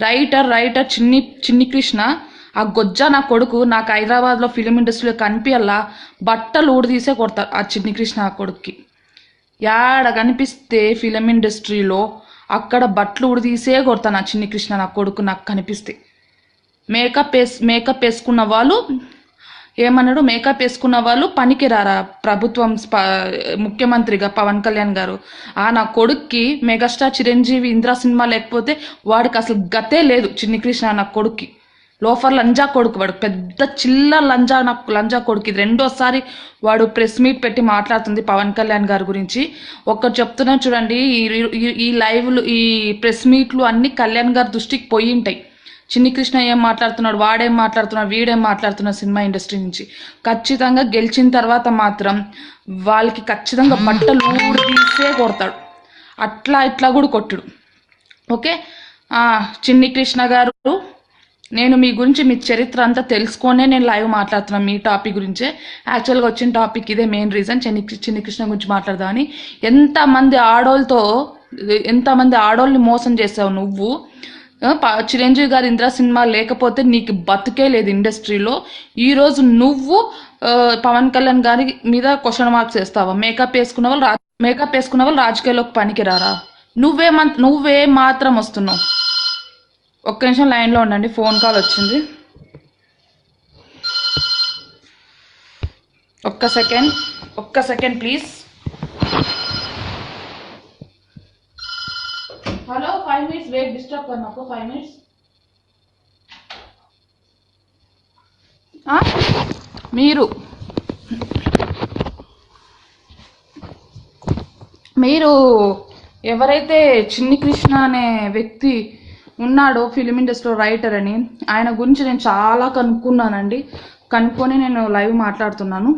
Writer writer చిన్ని చిన్ని కృష్ణ ఆ గొజ్జ నా కొడుకు నాకు హైదరాబాద్లో ఫిలిం ఇండస్ట్రీలో కనిపించల్లా బట్టలు ఊడదీసే కొడతారు ఆ చిన్ని కృష్ణ ఆ కొడుక్కి. యాడ కనిపిస్తే ఫిలిం ఇండస్ట్రీలో అక్కడ బట్టలు ఊడదీసే కొడతాను ఆ చిన్ని కృష్ణ నా కొడుకు నాకు కనిపిస్తే. మేకప్ వేస్ మేకప్ వేసుకున్న వాళ్ళు ఏమన్నాడు? మేకప్ వేసుకున్న వాళ్ళు పనికి రారా? ప్రభుత్వం స్ప- ముఖ్యమంత్రిగా పవన్ కళ్యాణ్ గారు. ఆ నా కొడుక్కి మెగాస్టార్ చిరంజీవి ఇంద్రా సినిమా లేకపోతే వాడికి అసలు గతే లేదు చిన్ని కృష్ణ నా కొడుక్కి. లోఫర్ లంజా కొడుకు వాడు. పెద్ద చిల్ల లంజా నా లంజా కొడుకు. ఇది రెండోసారి వాడు ప్రెస్ మీట్ పెట్టి మాట్లాడుతుంది పవన్ కళ్యాణ్ గారి గురించి. ఒకరు చెప్తున్నా చూడండి ఈ- ఈ- ఈ లైవ్లు ఈ ప్రెస్ మీట్లు అన్ని కళ్యాణ్ గారి దృష్టికి పోయి ఉంటాయి. చిన్ని కృష్ణ ఏం మాట్లాడుతున్నాడు? వాడేం మాట్లాడుతున్నాడు? వీడేం మాట్లాడుతున్నాడు సినిమా ఇండస్ట్రీ నుంచి. ఖచ్చితంగా గెలిచిన తర్వాత మాత్రం వాళ్ళకి ఖచ్చితంగా బట్టలు ఊడితీసే కొడతాడు. అట్లా ఇట్లా కూడా కొట్టుడు. ఓకే? ఆ, చిన్ని కృష్ణ గారు నేను మీ గురించి మీ చరిత్ర అంతా తెలుసుకొనే నేను లైవ్ మాట్లాడుతున్నాను మీ టాపిక్ గురించే. యాక్చువల్గా వచ్చిన టాపిక్ ఇదే మెయిన్ రీజన్. చిన్ని చిన్ని కృష్ణ గురించి మాట్లాడదామని ఎంతమంది ఆడోళ్ళతో ఎంతమంది ఆడోళ్ళని మోసం చేసావు నువ్వు? చిరంజీవి గారి ఇంద్రా సినిమా లేకపోతే నీకు బతుకే లేదు ఇండస్ట్రీలో. ఈరోజు నువ్వు పవన్ కళ్యాణ్ గారి మీద క్వశ్చన్ మార్క్స్ వేస్తావా? మేకప్ వేసుకున్న వాళ్ళు రా- మేకప్ వేసుకున్న వాళ్ళు రాజకీయాల్లోకి పనికిరారా? నువ్వే మంత్ నువ్వే మాత్రం వస్తున్నావు. ఒక్క నిమిషం లైన్లో ఉండండి ఫోన్ కాల్ వచ్చింది. ఒక్క సెకండ్ ఒక్క second please. hello five minutes wait disturb करना को फाइव मिनट्स మీరు మీరు ఎవరైతే చిన్ని కృష్ణ అనే వ్యక్తి ఉన్నాడో ఫిలిం ఇండస్ట్రీలో రైటర్ అని ఆయన గురించి నేను చాలా కనుక్కున్నానండి కనుక్కొని నేను లైవ్ మాట్లాడుతున్నాను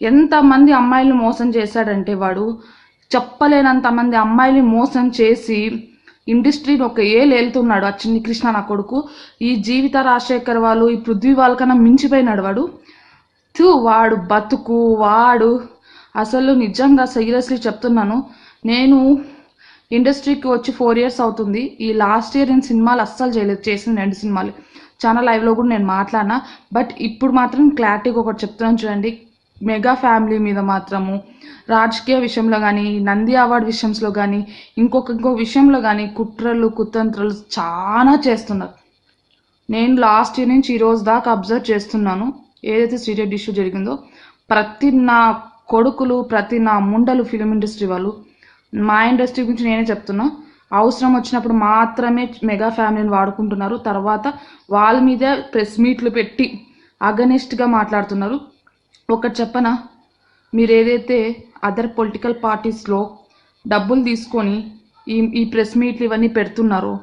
ఎంతమంది అమ్మాయిలు మోసం చేశాడంటే వాడు చెప్పలేనంత మంది అమ్మాయిలు మోసం చేసి ఇండస్ట్రీని ఒక ఏళ్ళు వెళ్తున్నాడు ఆ చిన్ని కృష్ణ నా కొడుకు. ఈ జీవిత రాజశేఖర్ వాళ్ళు ఈ పృథ్వీ వాళ్ళకన్నా మించిపోయినాడు వాడు. తూ వాడు బతుకు వాడు. అసలు నిజంగా సీరియస్లీ చెప్తున్నాను నేను ఇండస్ట్రీకి వచ్చి ఫోర్ ఇయర్స్ అవుతుంది. ఈ లాస్ట్ ఇయర్ నేను సినిమాలు అస్సలు చేయలేదు చేసిన రెండు సినిమాలు. చాలా లైవ్లో కూడా నేను మాట్లాడినా. బట్ ఇప్పుడు మాత్రం క్లారిటీగా ఒకటి చెప్తున్నాను చూడండి మెగా ఫ్యామిలీ మీద మాత్రము రాజకీయ విషయంలో కానీ నంది అవార్డు విషయంలో కానీ ఇంకొక ఇంకో విషయంలో కానీ కుట్రలు కుతంత్రలు చాలా చేస్తున్నారు. నేను లాస్ట్ ఇయర్ నుంచి ఈరోజు దాకా అబ్జర్వ్ చేస్తున్నాను ఏదైతే సీరియడ్ ఇష్యూ జరిగిందో ప్రతి నా కొడుకులు ప్రతి నా ముండలు ఫిలిం ఇండస్ట్రీ వాళ్ళు మా ఇండస్ట్రీ గురించి నేనే చెప్తున్నా అవసరం వచ్చినప్పుడు మాత్రమే మెగా ఫ్యామిలీని వాడుకుంటున్నారు తర్వాత వాళ్ళ మీదే ప్రెస్ మీట్లు పెట్టి అగనిస్ట్గా మాట్లాడుతున్నారు ఒకటి చెప్పనా? మీరు ఏదైతే అదర్ పొలిటికల్ పార్టీస్లో డబ్బులు తీసుకొని ఈ ఈ ప్రెస్ మీట్లు ఇవన్నీ పెడుతున్నారో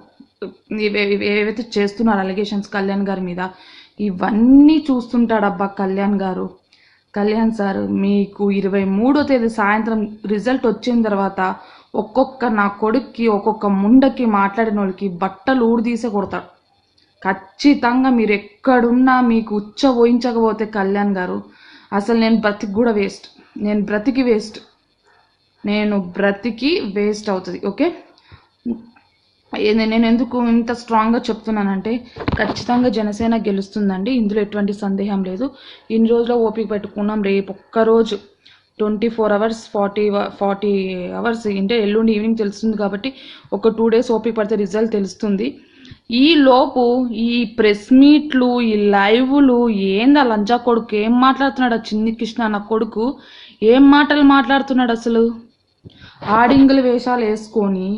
ఏవైతే చేస్తున్నారు అలిగేషన్స్ కళ్యాణ్ గారి మీద ఇవన్నీ చూస్తుంటాడబ్బా కళ్యాణ్ గారు. కళ్యాణ్ సార్ మీకు ఇరవై మూడో తేదీ సాయంత్రం రిజల్ట్ వచ్చిన తర్వాత ఒక్కొక్క నా కొడుక్కి ఒక్కొక్క ముండకి మాట్లాడిన వాళ్ళకి బట్టలు ఊడిదీసే కొడతాడు. ఖచ్చితంగా మీరు ఎక్కడున్నా మీకు ఉచ్చ పోయించకపోతే కళ్యాణ్ గారు అసలు నేను బ్రతికి కూడా వేస్ట్. నేను బ్రతికి వేస్ట్. నేను బ్రతికి వేస్ట్ అవుతుంది ఓకే? నేను ఎందుకు ఇంత స్ట్రాంగ్గా చెప్తున్నానంటే ఖచ్చితంగా జనసేన గెలుస్తుందండి. ఇందులో ఎటువంటి సందేహం లేదు. ఇన్ని రోజులు ఓపిక పెట్టుకున్నాం. రేపు ఒక్కరోజు twenty four hours forty forty hours అంటే ఎల్లుండి ఈవినింగ్ తెలుస్తుంది కాబట్టి ఒక టూ డేస్ ఓపిక పడితే రిజల్ట్ తెలుస్తుంది. ఈ లోపు ఈ ప్రెస్ మీట్లు ఈ లైవ్లు ఏందా లంజా కొడుకు? ఏం మాట్లాడుతున్నాడు ఆ చిన్ని కృష్ణ నా కొడుకు? ఏం మాటలు మాట్లాడుతున్నాడు అసలు? ఆడింగుల వేషాలు వేసుకొని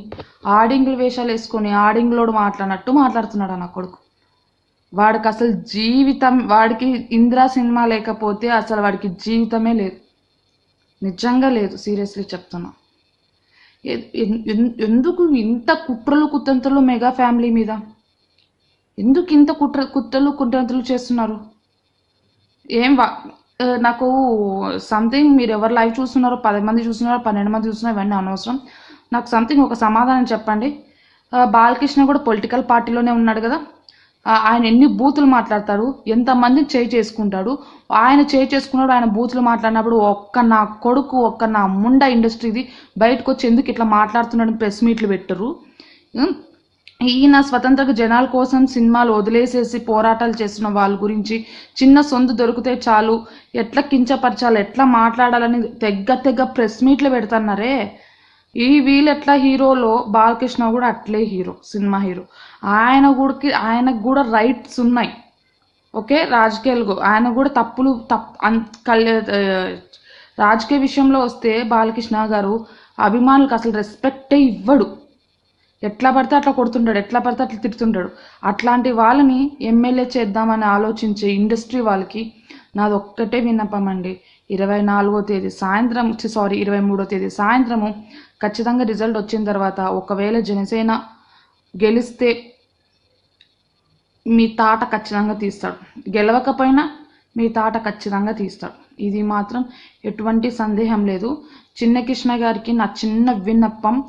ఆడింగుల వేషాలు వేసుకొని ఆడింగులోడు మాట్లాడినట్టు మాట్లాడుతున్నాడు నా కొడుకు. వాడికి అసలు జీవితం వాడికి ఇందిరా సినిమా లేకపోతే అసలు వాడికి జీవితమే లేదు. నిజంగా లేదు సీరియస్లీ చెప్తున్నా. ఎందుకు ఇంత కుట్రలు కుతంత్రలు మెగా ఫ్యామిలీ మీద? ఎందుకు ఇంత కుట్ర కుట్రలు కుతంత్రలు చేస్తున్నారు? ఏం వా నాకు సంథింగ్ మీరు ఎవరు లైవ్ చూస్తున్నారో పది మంది చూస్తున్నారో పన్నెండు మంది చూస్తున్నారో ఇవన్నీ అనవసరం. నాకు సంథింగ్ ఒక సమాధానం చెప్పండి. బాలకృష్ణ కూడా పొలిటికల్ పార్టీలోనే ఉన్నాడు కదా. ఆయన ఎన్ని బూతులు మాట్లాడతాడు ఎంతమందిని చేయి చేసుకుంటాడు? ఆయన చేయి చేసుకున్నాడు ఆయన బూతులు మాట్లాడినప్పుడు ఒక్క నా కొడుకు ఒక్క నా ముండ ఇండస్ట్రీది బయటకు వచ్చి ఎందుకు ఇట్లా మాట్లాడుతున్నాడు ప్రెస్ మీట్లు పెట్టరు? ఈయన స్వతంత్ర జనాల కోసం సినిమాలు వదిలేసేసి పోరాటాలు చేసిన వాళ్ళ గురించి చిన్న సొందు దొరికితే చాలు. ఎట్లా కించపరచాలి? ఎట్లా మాట్లాడాలని తెగ్గ తెగ్గ ప్రెస్ మీట్లు పెడుతున్నారే? ఈ వీళ్ళు ఎట్లా హీరోలో? బాలకృష్ణ కూడా అట్లే హీరో సినిమా హీరో. ఆయన కూడా ఆయనకు కూడా రైట్స్ ఉన్నాయి. ఓకే? రాజకీయాలు ఆయన కూడా తప్పులు తప్పు రాజకీయ విషయంలో వస్తే బాలకృష్ణ గారు అభిమానులకు అసలు రెస్పెక్టే ఇవ్వడు. ఎట్లా పడితే అట్లా కొడుతుంటాడు ఎట్లా పడితే అట్లా తిడుతుంటాడు. అట్లాంటి వాళ్ళని ఎమ్మెల్యే చేద్దామని ఆలోచించే ఇండస్ట్రీ వాళ్ళకి నాది ఒక్కటే విన్నపం అండి. ఇరవై నాలుగో తేదీ సాయంత్రం సారీ ఇరవై మూడో తేదీ సాయంత్రము ఖచ్చితంగా రిజల్ట్ వచ్చిన తర్వాత ఒకవేళ జనసేన గెలిస్తే మీ తాట ఖచ్చితంగా తీస్తాడు. గెలవకపోయినా మీ తాట ఖచ్చితంగా తీస్తాడు. ఇది మాత్రం ఎటువంటి సందేహం లేదు. చిన్న కృష్ణ గారికి నా చిన్న విన్నపం.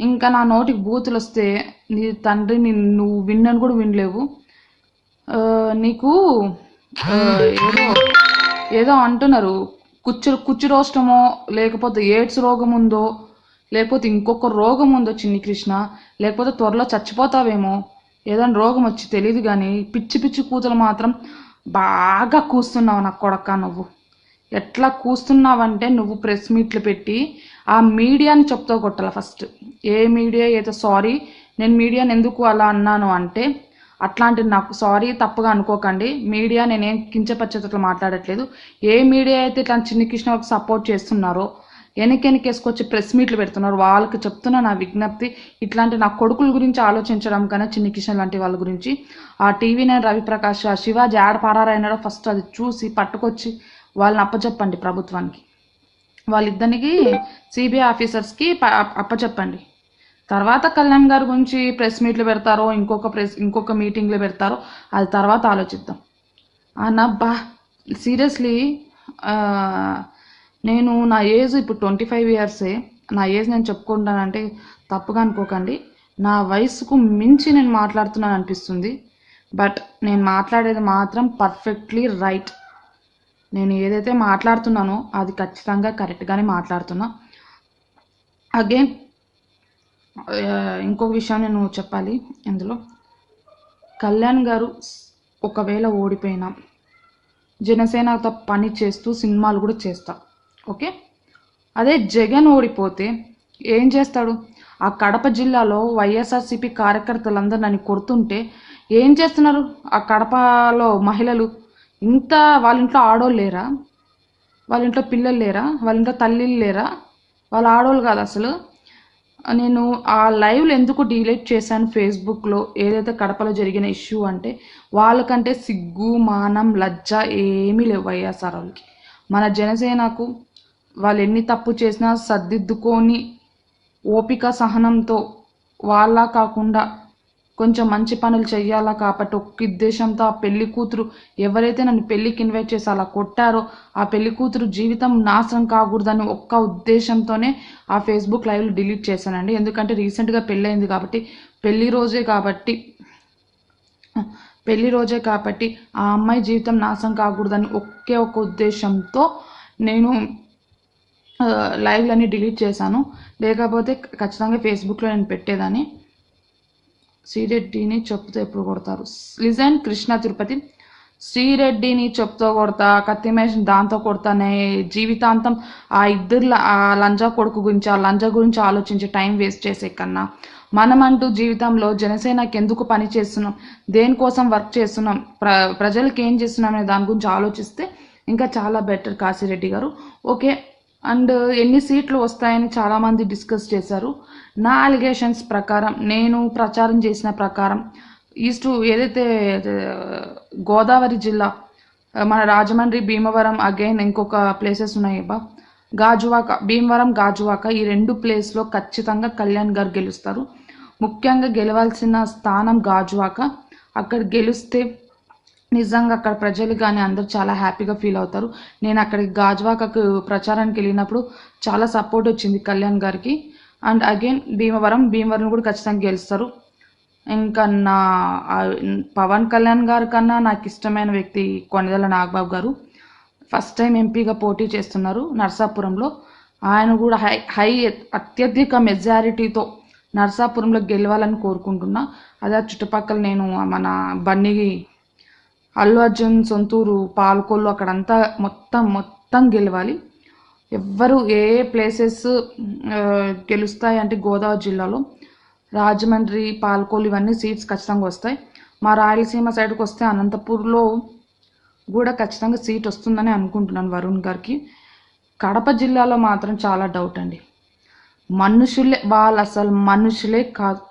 ఇంకా నా నోటికి బూతులు వస్తే నీ తండ్రి నిన్ను నువ్వు విన్నను కూడా వినలేవు. నీకు ఏదో ఏదో అంటున్నారు. కుచ్చు కుచ్చు రోష్టమో లేకపోతే ఎయిడ్స్ రోగం ఉందో లేకపోతే ఇంకొక రోగం ఉందో చిన్ని కృష్ణ లేకపోతే త్వరలో చచ్చిపోతావేమో ఏదైనా రోగం వచ్చి తెలియదు కానీ పిచ్చి పిచ్చి కూతులు మాత్రం బాగా కూస్తున్నావు నా కొడక నువ్వు. ఎట్లా కూస్తున్నావంటే నువ్వు ప్రెస్ మీట్లు పెట్టి ఆ మీడియాని చెప్తా కొట్టాలి ఫస్ట్. ఏ మీడియా అయితే సారీ నేను మీడియాని ఎందుకు అలా అన్నాను అంటే అట్లాంటి నాకు సారీ తప్పుగా అనుకోకండి. మీడియా నేనేం కించపరిచేటట్లు మాట్లాడట్లేదు. ఏ మీడియా అయితే ఇట్లా చిన్ని కృష్ణ వాళ్ళకి సపోర్ట్ చేస్తున్నారో వెనకెనకేసుకొచ్చి ప్రెస్ మీట్లు పెడుతున్నారు వాళ్ళకి చెప్తున్న నా విజ్ఞప్తి ఇట్లాంటి నా కొడుకుల గురించి ఆలోచించడం కన్నా చిన్ని కిషన్ లాంటి వాళ్ళ గురించి. ఆ టీవీ నేను రవిప్రకాష్ ఆ శివాజీ ఆడ పారారైనాడో ఫస్ట్ అది చూసి పట్టుకొచ్చి వాళ్ళని అప్పచెప్పండి ప్రభుత్వానికి. వాళ్ళిద్దరికి సిబిఐ ఆఫీసర్స్కి అప్పచెప్పండి. తర్వాత కళ్యాణ్ గారి గురించి ప్రెస్ మీట్లు పెడతారో ఇంకొక ప్రెస్ ఇంకొక మీటింగ్లు పెడతారో అది తర్వాత ఆలోచిద్దాం. అన్న బా సీరియస్లీ నేను నా ఏజ్ ఇప్పుడు ట్వంటీ ఫైవ్ ఇయర్సే. నా ఏజ్ నేను చెప్పుకుంటానంటే తప్పుగా అనుకోకండి. నా వయసుకు మించి నేను మాట్లాడుతున్నాను అనిపిస్తుంది బట్ నేను మాట్లాడేది మాత్రం పర్ఫెక్ట్లీ రైట్. నేను ఏదైతే మాట్లాడుతున్నానో అది ఖచ్చితంగా కరెక్ట్గానే మాట్లాడుతున్నా. అగైన్ ఇంకొక విషయం నేను చెప్పాలి ఇందులో. కళ్యాణ్ గారు ఒకవేళ ఓడిపోయినా జనసేనతో పని చేస్తూ సినిమాలు కూడా చేస్తా. ఓకే? అదే జగన్ ఓడిపోతే ఏం చేస్తాడు? ఆ కడప జిల్లాలో వైఎస్ఆర్సీపీ కార్యకర్తలందరూ నన్ను కొడుతుంటే ఏం చేస్తున్నారు? ఆ కడపలో మహిళలు ఇంత వాళ్ళ ఇంట్లో ఆడోళ్ళు లేరా? వాళ్ళ ఇంట్లో పిల్లలు లేరా? వాళ్ళ ఇంట్లో తల్లిలు లేరా? వాళ్ళ ఆడోళ్ళు కాదు అసలు. నేను ఆ లైవ్లు ఎందుకు డిలీట్ చేశాను ఫేస్బుక్లో? ఏదైతే కడపలో జరిగిన ఇష్యూ అంటే వాళ్ళకంటే సిగ్గు మానం లజ్జ ఏమీ లేవు వైఎస్ఆర్ వాళ్ళకి. మన జనసేనకు వాళ్ళు ఎన్ని తప్పు చేసినా సర్దిద్దుకొని ఓపిక సహనంతో వాళ్ళ కాకుండా కొంచెం మంచి పనులు చెయ్యాలా కాబట్టి ఒక్క ఉద్దేశంతో ఆ పెళ్ళి కూతురు ఎవరైతే నన్ను పెళ్ళికి ఇన్వైట్ చేసి అలా కొట్టారో ఆ పెళ్ళి కూతురు జీవితం నాశనం కాకూడదని ఒక్క ఉద్దేశంతోనే ఆ ఫేస్బుక్ లైవ్లు డిలీట్ చేశానండి. ఎందుకంటే రీసెంట్గా పెళ్ళయింది కాబట్టి పెళ్ళి రోజే కాబట్టి పెళ్ళి రోజే కాబట్టి ఆ అమ్మాయి జీవితం నాశనం కాకూడదని ఒకే ఒక ఉద్దేశంతో నేను లైవ్లన్నీ డిలీట్ చేశాను. లేకపోతే ఖచ్చితంగా ఫేస్బుక్లో నేను పెట్టేదాన్ని. శ్రీరెడ్డిని చెప్పుతో ఎప్పుడు కొడతారు? లిజన్ కృష్ణ తిరుపతి. శ్రీరెడ్డిని చెప్పుతో కొడతా కత్తిమేష్ దాంతో కొడతానే జీవితాంతం ఆ ఇద్దరు ఆ లంజా కొడుకు గురించి ఆ లంజా గురించి ఆలోచించి టైం వేస్ట్ చేసే కన్నా. మనమంటూ జీవితంలో జనసేనకి ఎందుకు పని చేస్తున్నాం? దేనికోసం వర్క్ చేస్తున్నాం? ప్ర ప్రజలకు ఏం చేస్తున్నాం అనే దాని గురించి ఆలోచిస్తే ఇంకా చాలా బెటర్ కాశీరెడ్డి గారు. ఓకే అండ్ ఎన్ని సీట్లు వస్తాయని చాలామంది డిస్కస్ చేశారు. నా అలిగేషన్స్ ప్రకారం నేను ప్రచారం చేసిన ప్రకారం ఈస్ట్ ఏదైతే గోదావరి జిల్లా మన రాజమండ్రి భీమవరం అగైన్ ఇంకొక ప్లేసెస్ ఉన్నాయి బా గాజువాక భీమవరం గాజువాక ఈ రెండు ప్లేస్లో ఖచ్చితంగా కళ్యాణ్ గారు గెలుస్తారు. ముఖ్యంగా గెలవాల్సిన స్థానం గాజువాక. అక్కడ గెలిస్తే నిజంగా అక్కడ ప్రజలు కానీ అందరూ చాలా హ్యాపీగా ఫీల్ అవుతారు. నేను అక్కడికి గాజ్వాకకు ప్రచారానికి వెళ్ళినప్పుడు చాలా సపోర్ట్ వచ్చింది కళ్యాణ్ గారికి. అండ్ అగైన్ భీమవరం భీమవరం కూడా ఖచ్చితంగా గెలుస్తారు. ఇంకా నా పవన్ కళ్యాణ్ గారి కన్నా నాకు ఇష్టమైన వ్యక్తి కొనిదెల నాగబాబు గారు. ఫస్ట్ టైం ఎంపీగా పోటీ చేస్తున్నారు నర్సాపురంలో. ఆయన కూడా హై హై అత్యధిక మెజారిటీతో నర్సాపురంలో గెలవాలని కోరుకుంటున్నా. అదే చుట్టుపక్కల నేను మన బన్నీ అల్లు అర్జున్ సొంతూరు పాలకొల్లు అక్కడంతా మొత్తం మొత్తం గెలవాలి. ఎవ్వరు ఏ ప్లేసెస్ గెలుస్తాయి అంటే గోదావరి జిల్లాలో. రాజమండ్రి పాలకొల్లు ఇవన్నీ సీట్స్ ఖచ్చితంగా వస్తాయి. మా రాయలసీమ సైడ్కి వస్తే అనంతపూర్లో కూడా ఖచ్చితంగా సీట్ వస్తుందని అనుకుంటున్నాను వరుణ్ గారికి. కడప జిల్లాలో మాత్రం చాలా డౌట్ అండి. మనుషులే వాళ్ళు అసలు మనుషులే కాదు.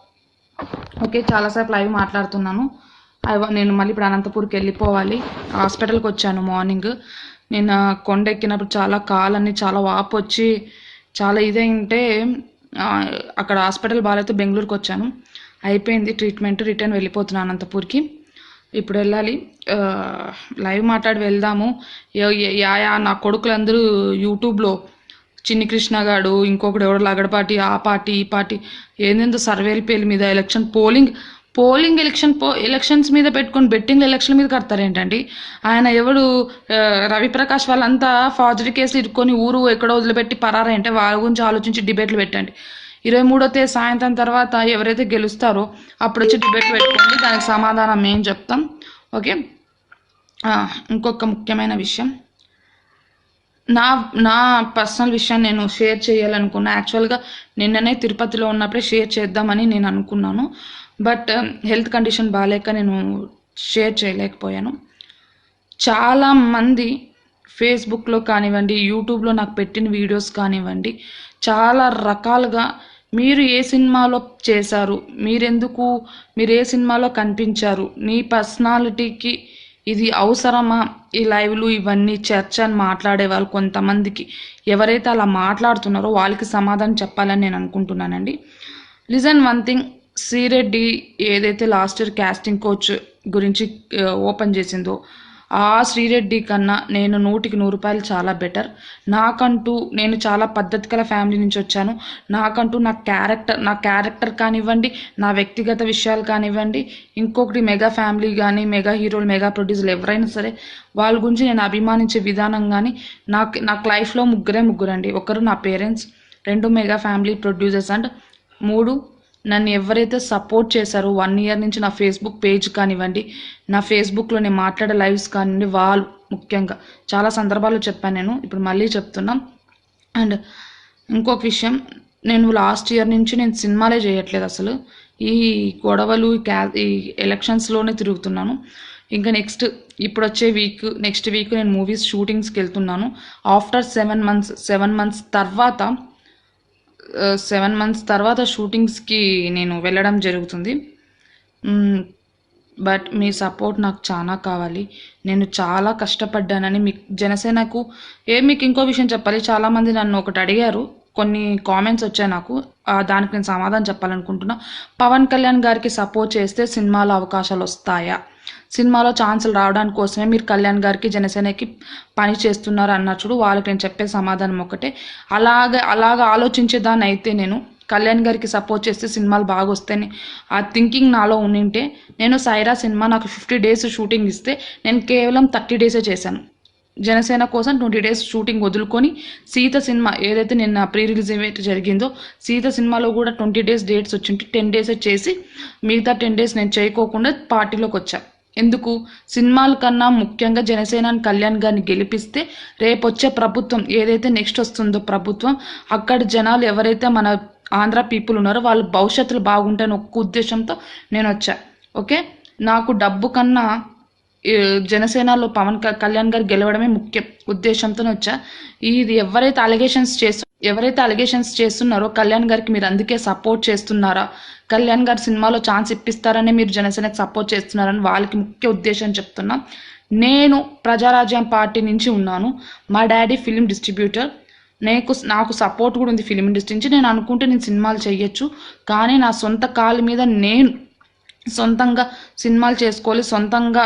ఓకే చాలాసేపు లైవ్ మాట్లాడుతున్నాను. నేను మళ్ళీ ఇప్పుడు అనంతపూర్కి వెళ్ళిపోవాలి. హాస్పిటల్కి వచ్చాను మార్నింగ్. నేను కొండ ఎక్కినప్పుడు చాలా కాలన్నీ చాలా వాపు వచ్చి చాలా ఇదేంటే అక్కడ హాస్పిటల్ బాగాలైతే బెంగళూరుకి వచ్చాను. అయిపోయింది ట్రీట్మెంట్ రిటర్న్ వెళ్ళిపోతున్నాను అనంతపూర్కి. ఇప్పుడు వెళ్ళాలి. లైవ్ మాట్లాడి వెళ్దాము. యా- యా- నా కొడుకులందరూ యూట్యూబ్లో చిన్ని కృష్ణ గాడు ఇంకొకడు ఎవడో లగడపాటి ఆ పార్టీ ఈ పార్టీ ఏందేందో సర్వేల పేలి మీద ఎలక్షన్ పోలింగ్. పోలింగ్ ఎలక్షన్ పో ఎలక్షన్స్ మీద పెట్టుకొని బెట్టింగ్ ఎలక్షన్ మీద కడతారేంటండి? ఆయన ఎవడు రవిప్రకాష్ వాళ్ళంతా ఫార్జరీ కేసులు ఇరుక్కొని ఊరు ఎక్కడో వదిలిపెట్టి పరారంటే వాళ్ళ గురించి ఆలోచించి డిబేట్లు పెట్టండి. ఇరవై మూడో తేదీ సాయంత్రం తర్వాత ఎవరైతే గెలుస్తారో అప్పుడు వచ్చి డిబేట్ పెట్టుకోండి. దానికి సమాధానం మేము చెప్తాం? ఓకే? ఇంకొక ముఖ్యమైన విషయం. నా నా పర్సనల్ విషయాన్ని నేను షేర్ చేయాలనుకున్నా. యాక్చువల్గా నిన్ననే తిరుపతిలో ఉన్నప్పుడే షేర్ చేద్దామని నేను అనుకున్నాను. బట్ um, హెల్త్ కండిషన్ బాగాలేక నేను షేర్ చేయలేకపోయాను. చాలామంది ఫేస్బుక్లో కానివ్వండి యూట్యూబ్లో నాకు పెట్టిన వీడియోస్ కానివ్వండి చాలా రకాలుగా మీరు ఏ సినిమాలో చేశారు మీరెందుకు మీరు ఏ సినిమాలో కనిపించారు నీ పర్సనాలిటీకి ఇది అవసరమా ఈ లైవ్లు ఇవన్నీ చర్చ అని మాట్లాడే వాళ్ళు కొంతమందికి ఎవరైతే అలా మాట్లాడుతున్నారో వాళ్ళకి సమాధానం చెప్పాలని నేను అనుకుంటున్నానండి. లిజన్ వన్ థింగ్ శ్రీరెడ్డి ఏదైతే లాస్ట్ ఇయర్ క్యాస్టింగ్ కోచ్ గురించి ఓపెన్ చేసిందో ఆ శ్రీరెడ్డి కన్నా నేను నూటికి నూరు రూపాయలు చాలా బెటర్ నాకంటూ నేను చాలా పద్ధతి గల ఫ్యామిలీ నుంచి వచ్చాను. నాకంటూ నా క్యారెక్టర్ నా క్యారెక్టర్ కానివ్వండి నా వ్యక్తిగత విషయాలు కానివ్వండి ఇంకొకటి మెగా ఫ్యామిలీ కానీ మెగా హీరోలు మెగా ప్రొడ్యూసర్లు ఎవరైనా సరే వాళ్ళ గురించి నేను అభిమానించే విధానం కానీ నాకు నాకు లైఫ్లో ముగ్గురే ముగ్గురండి. ఒకరు నా పేరెంట్స్ రెండు మెగా ఫ్యామిలీ ప్రొడ్యూసర్స్ అండ్ మూడు నన్ను ఎవరైతే సపోర్ట్ చేశారో వన్ ఇయర్ నుంచి నా ఫేస్బుక్ పేజ్ కానివ్వండి నా ఫేస్బుక్లో నేను మాట్లాడే లైవ్స్ కానివ్వండి వాళ్ళు ముఖ్యంగా. చాలా సందర్భాల్లో చెప్పాను నేను ఇప్పుడు మళ్ళీ చెప్తున్నా. అండ్ ఇంకొక విషయం నేను లాస్ట్ ఇయర్ నుంచి నేను సినిమాలే చేయట్లేదు అసలు. ఈ గొడవలు క్యా ఈ ఎలక్షన్స్లోనే తిరుగుతున్నాను. ఇంకా నెక్స్ట్ ఇప్పుడు వచ్చే వీక్ నెక్స్ట్ వీక్ నేను మూవీస్ షూటింగ్స్కి వెళ్తున్నాను. After seven months seven months తర్వాత సెవెన్ మంత్స్ తర్వాత షూటింగ్స్కి నేను వెళ్ళడం జరుగుతుంది. బట్ మీ సపోర్ట్ నాకు చాలా కావాలి. నేను చాలా కష్టపడ్డానని మీకు జనసేనకు ఏ మీకు ఇంకో విషయం చెప్పాలి? చాలామంది నన్ను ఒకటి అడిగారు. కొన్ని కామెంట్స్ వచ్చాయి నాకు. దానికి నేను సమాధానం చెప్పాలనుకుంటున్నా. పవన్ కళ్యాణ్ గారికి సపోర్ట్ చేస్తే సినిమాలో అవకాశాలు వస్తాయా? సినిమాలో ఛాన్సులు రావడానికి కోసమే మీరు కళ్యాణ్ గారికి జనసేనకి పని చేస్తున్నారు అన్నట్టు వాళ్ళకి నేను చెప్పే సమాధానం ఒకటే అలాగ అలాగ ఆలోచించేదాన్ని అయితే నేను కళ్యాణ్ గారికి సపోర్ట్ చేస్తే సినిమాలు బాగా వస్తాయని. ఆ థింకింగ్ నాలో ఉండింటే నేను సైరా సినిమా నాకు ఫిఫ్టీ డేస్ షూటింగ్ ఇస్తే నేను కేవలం థర్టీ డేసే చేశాను. జనసేన కోసం ట్వంటీ డేస్ షూటింగ్ వదులుకొని సీత సినిమా ఏదైతే నిన్న ప్రీ రిలీజ్ ఈవెంట్ జరిగిందో సీత సినిమాలో కూడా ట్వంటీ డేస్ డేట్స్ వచ్చింటే టెన్ డేసే చేసి మిగతా టెన్ డేస్ నేను చేయకోకుండా పార్టీలోకి వచ్చాను ఎందుకు? సినిమాల కన్నా ముఖ్యంగా జనసేన కళ్యాణ్ గారిని గెలిపిస్తే రేపొచ్చే ప్రభుత్వం ఏదైతే నెక్స్ట్ వస్తుందో ప్రభుత్వం అక్కడ జనాలు ఎవరైతే మన ఆంధ్ర పీపుల్ ఉన్నారో వాళ్ళ భవిష్యత్తులు బాగుంటాయని ఒక్క ఉద్దేశంతో నేను వచ్చా. ఓకే? నాకు డబ్బు కన్నా జనసేనలో పవన్ క- కళ్యాణ్ గారు గెలవడమే ముఖ్యం ఉద్దేశంతో వచ్చా. ఇది ఎవరైతే అలిగేషన్స్ చేస్తు ఎవరైతే అలిగేషన్స్ చేస్తున్నారో కళ్యాణ్ గారికి మీరు అందుకే సపోర్ట్ చేస్తున్నారా? కళ్యాణ్ గారు సినిమాలో ఛాన్స్ ఇప్పిస్తారనే మీరు జనసేనకు సపోర్ట్ చేస్తున్నారని వాళ్ళకి ముఖ్య ఉద్దేశం చెప్తున్నా. నేను ప్రజారాజ్యం పార్టీ నుంచి ఉన్నాను. మా డాడీ ఫిలిం డిస్ట్రిబ్యూటర్ నాకు నాకు సపోర్ట్ కూడా ఉంది ఫిలిం ఇండస్ట్రీ నుంచి. నేను అనుకుంటే నేను సినిమాలు చేయొచ్చు. కానీ నా సొంత కాళ్ళ మీద నేను సొంతంగా సినిమాలు చేసుకోవాలి సొంతంగా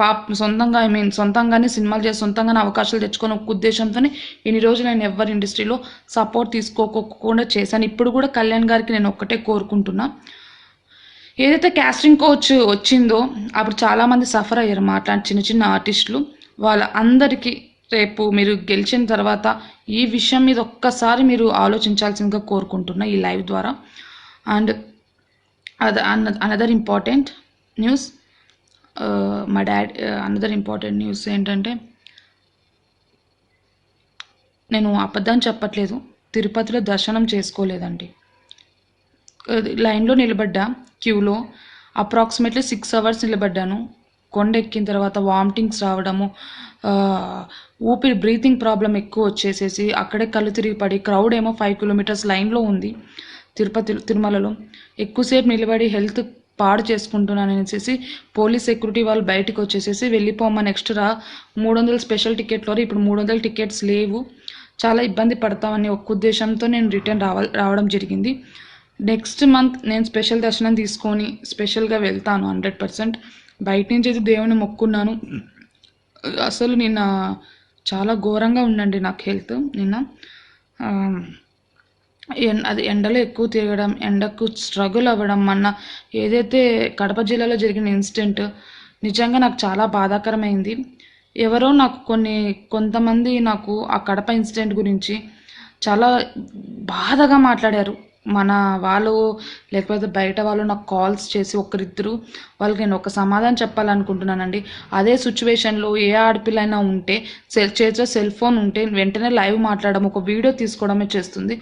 పాప్ సొంతంగా ఐ మీన్ సొంతంగానే సినిమాలు చేసి సొంతంగానే అవకాశాలు తెచ్చుకొని ఒక ఉద్దేశంతోనే ఇన్ని రోజులు నేను ఎవరి ఇండస్ట్రీలో సపోర్ట్ తీసుకోకుండా చేశాను. ఇప్పుడు కూడా కళ్యాణ్ గారికి నేను ఒక్కటే కోరుకుంటున్నా. ఏదైతే క్యాస్టింగ్ కోచ్ వచ్చిందో అప్పుడు చాలామంది సఫర్ అయ్యారు మా అట్లాంటి చిన్న చిన్న ఆర్టిస్టులు వాళ్ళ అందరికీ రేపు మీరు గెలిచిన తర్వాత ఈ విషయం మీద ఒక్కసారి మీరు ఆలోచించాల్సిందిగా కోరుకుంటున్నా ఈ లైవ్ ద్వారా. అండ్ అది అనదర్ ఇంపార్టెంట్ న్యూస్ మా డాడ్ అనదర్ ఇంపార్టెంట్ న్యూస్ ఏంటంటే నేను అబద్ధం చెప్పట్లేదు తిరుపతిలో దర్శనం చేసుకోలేదండి. లైన్లో నిలబడ్డా క్యూలో అప్రాక్సిమేట్లీ సిక్స్ అవర్స్ నిలబడ్డాను. కొండ ఎక్కిన తర్వాత వామిటింగ్స్ రావడము ఊపిరి బ్రీతింగ్ ప్రాబ్లం ఎక్కువ వచ్చేసేసి అక్కడే కళ్ళు తిరిగి పడి క్రౌడ్ ఏమో ఫైవ్ కిలోమీటర్స్ లైన్లో ఉంది తిరుపతి తిరుమలలో. ఎక్కువసేపు నిలబడి హెల్త్ పాడు చేసుకుంటున్నాను అనేసి పోలీస్ సెక్యూరిటీ వాళ్ళు బయటకు వచ్చేసేసి వెళ్ళిపోమ్మా నెక్స్ట్ రా. మూడు వందల స్పెషల్ టికెట్లో ఇప్పుడు మూడు వందల టికెట్స్ లేవు. చాలా ఇబ్బంది పడతామని ఒక్క ఉద్దేశంతో నేను రిటర్న్ రావ రావడం జరిగింది. నెక్స్ట్ మంత్ నేను స్పెషల్ దర్శనం తీసుకొని స్పెషల్గా వెళ్తాను హండ్రెడ్ పర్సెంట్. బయట నుంచి అయితే దేవుని మొక్కున్నాను. అసలు నిన్న చాలా ఘోరంగా ఉండండి నాకు హెల్త్ నిన్న. అది ఎండలో ఎక్కువ తిరగడం ఎండకు స్ట్రగుల్ అవ్వడం మొన్న ఏదైతే కడప జిల్లాలో జరిగిన ఇన్సిడెంట్ నిజంగా నాకు చాలా బాధాకరమైంది. ఎవరో నాకు కొన్ని కొంతమంది నాకు ఆ కడప ఇన్సిడెంట్ గురించి చాలా బాధగా మాట్లాడారు. మన వాళ్ళు లేకపోతే బయట వాళ్ళు నాకు కాల్స్ చేసి ఒకరిద్దరు వాళ్ళకి నేను ఒక సమాధానం చెప్పాలనుకుంటున్నానండి. అదే సిచ్యువేషన్లో ఏ ఆడపిల్ల అయినా ఉంటే సెల్ చేతిలో సెల్ ఫోన్ ఉంటే వెంటనే లైవ్ మాట్లాడడం ఒక వీడియో తీసుకోవడమే చేస్తుంది.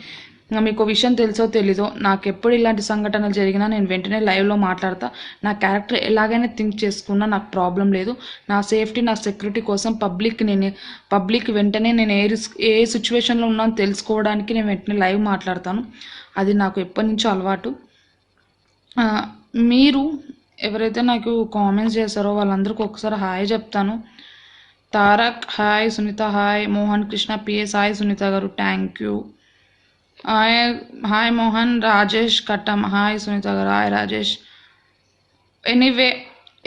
మీకు విషయం తెలుసో తెలీదో నాకు ఎప్పుడు ఇలాంటి సంఘటనలు జరిగినా నేను వెంటనే లైవ్లో మాట్లాడతా. నా క్యారెక్టర్ ఎలాగైనా థింక్ చేసుకున్నా నాకు ప్రాబ్లం లేదు. నా సేఫ్టీ నా సెక్యూరిటీ కోసం పబ్లిక్ నేను పబ్లిక్ వెంటనే నేను ఏ రిస్క్ ఏ సిచ్యువేషన్లో ఉన్నానో తెలుసుకోవడానికి నేను వెంటనే లైవ్ మాట్లాడతాను. అది నాకు ఎప్పటి నుంచో అలవాటు. మీరు ఎవరైతే నాకు కామెంట్స్ చేశారో వాళ్ళందరికీ ఒకసారి హాయ్ చెప్తాను. Tarak hi Sunitha hi Mohan Krishna PS hi Sunitha garu thank you hi hi Mohan Rajesh Kattam hi Sunitha garu hi Rajesh anyway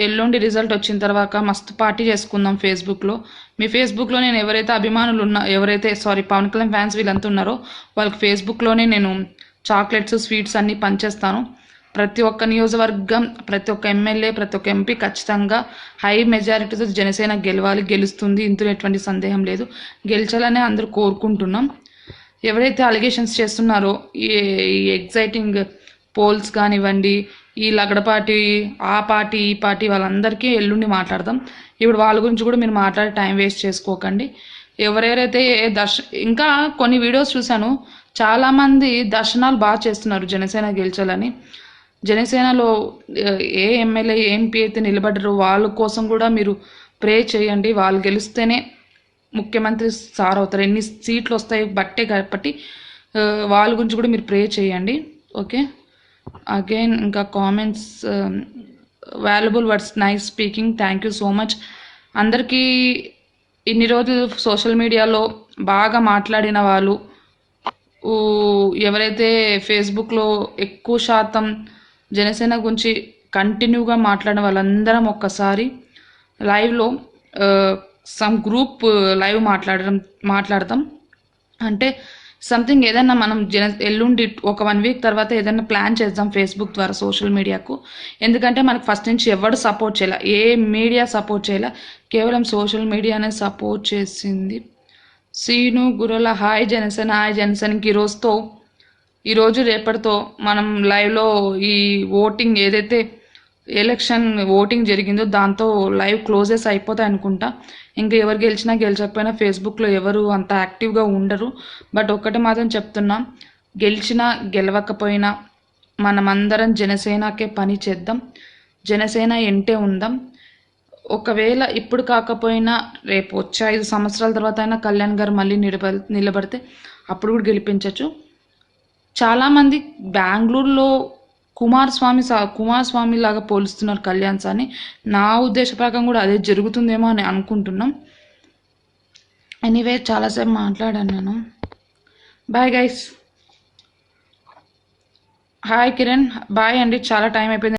ఎల్లుండి రిజల్ట్ వచ్చిన తర్వాత మస్తు పార్టీ చేసుకుందాం ఫేస్బుక్లో మీ ఫేస్బుక్లో నేను ఎవరైతే అభిమానులు ఉన్నా ఎవరైతే సారీ పవన్ కళ్యాణ్ ఫ్యాన్స్ వీళ్ళంతా ఉన్నారో వాళ్ళకి ఫేస్బుక్లోనే నేను చాక్లెట్స్ స్వీట్స్ అన్నీ పంచేస్తాను. ప్రతి ఒక్క నియోజకవర్గం ప్రతి ఒక్క ఎమ్మెల్యే ప్రతి ఒక్క ఎంపీ ఖచ్చితంగా హై మెజారిటీతో జనసేన గెలవాలి గెలుస్తుంది. ఇందులో ఎటువంటి సందేహం లేదు. గెలిచాలనే అందరూ కోరుకుంటున్నాం. ఎవరైతే అలిగేషన్స్ చేస్తున్నారో ఈ ఈ ఎగ్జైటింగ్ పోల్స్ కానివ్వండి ఈ లగడపాటి ఆ పార్టీ ఈ పార్టీ వాళ్ళందరికీ ఎల్లుండి మాట్లాడదాం. ఇప్పుడు వాళ్ళ గురించి కూడా మీరు మాట్లాడే టైం వేస్ట్ చేసుకోకండి. ఎవరెవరైతే ఏ దర్శ ఇంకా కొన్ని వీడియోస్ చూశాను. చాలామంది దర్శనాలు బాగా చేస్తున్నారు జనసేన గెలిచాలని. జనసేనలో ఏ ఎమ్మెల్యే ఏ ఎంపీ అయితే నిలబడ్డారో వాళ్ళ కోసం కూడా మీరు ప్రే చేయండి. వాళ్ళు గెలిస్తేనే ముఖ్యమంత్రి సార్ అవుతారు. ఎన్ని సీట్లు వస్తాయి బట్టే కాబట్టి వాళ్ళ గురించి కూడా మీరు ప్రే చేయండి. ఓకే? అగైన్ ఇంకా comments valuable words nice speaking thank you so much అందరికీ ఇన్ని రోజులు సోషల్ మీడియాలో బాగా మాట్లాడిన వాళ్ళు ఎవరైతే ఫేస్బుక్లో ఎక్కువ శాతం జనసేన గురించి కంటిన్యూగా మాట్లాడిన వాళ్ళందరం ఒక్కసారి లైవ్లో సమ్ గ్రూప్ లైవ్ మాట్లాడడం మాట్లాడతాం. అంటే సంథింగ్ ఏదైనా మనం జన ఎల్లుండి ఒక వన్ వీక్ తర్వాత ఏదైనా ప్లాన్ చేద్దాం ఫేస్బుక్ ద్వారా సోషల్ మీడియాకు ఎందుకంటే మనకు ఫస్ట్ నుంచి ఎవరు సపోర్ట్ చేయాల? ఏ మీడియా సపోర్ట్ చేయాల? కేవలం సోషల్ మీడియానే సపోర్ట్ చేసింది. సీను గురుల హాయ్ జనసేన హాయ్ జనసేనకి ఈరోజుతో ఈరోజు రేపటితో మనం లైవ్లో ఈ ఓటింగ్ ఏదైతే ఎలక్షన్ ఓటింగ్ జరిగిందో దాంతో లైవ్ క్లోజెస్ అయిపోతాయి అనుకుంటా. ఇంకా ఎవరు గెలిచినా గెలిచకపోయినా ఫేస్బుక్లో ఎవరు అంత యాక్టివ్గా ఉండరు. బట్ ఒక్కటి మాత్రం చెప్తున్నా గెలిచినా గెలవకపోయినా మనమందరం జనసేనకే పని చేద్దాం. జనసేన ఎంటే ఉందాం. ఒకవేళ ఇప్పుడు కాకపోయినా రేపు వచ్చే ఐదు సంవత్సరాల తర్వాత అయినా కళ్యాణ్ గారు మళ్ళీ నిలబ నిలబడితే అప్పుడు కూడా గెలిపించవచ్చు చాలామంది బెంగళూరులో కుమారస్వామి సా కుమారస్వామి లాగా పోలుస్తున్నారు కళ్యాణ్ సార్ని. నా ఉద్దేశ ప్రకారం కూడా అదే జరుగుతుందేమో అని అనుకుంటున్నాం. ఎనీవే చాలాసేపు మాట్లాడాను నేను. Bye guys. Hi Kiran. Bye అండి. చాలా టైం అయిపోయింది.